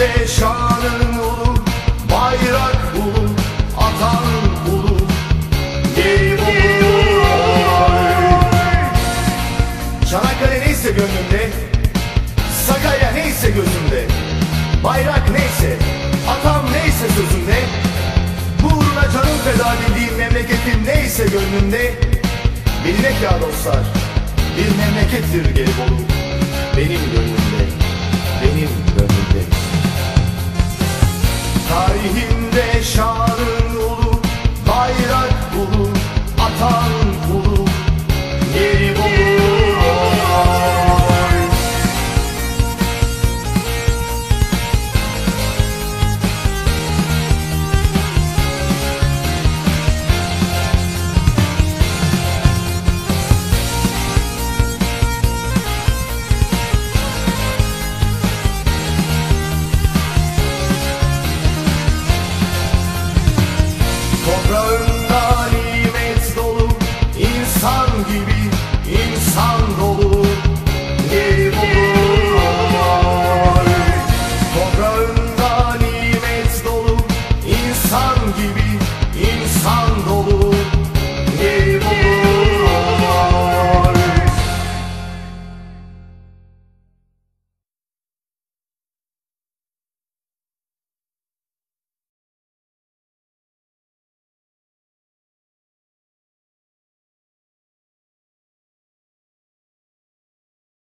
Tarihinde şanın olur, bayrak bulur, atan bulur, geri bolu. oy. Çanakkale neyse gönlümde, Sakarya neyse gözümde, bayrak neyse, atam neyse sözümde, uğruna canım feda edildiğim memleketim neyse gönlümde, bilmek ya dostlar, bir memlekettir Gelibolu, benim gönlümde, Tarihimde şan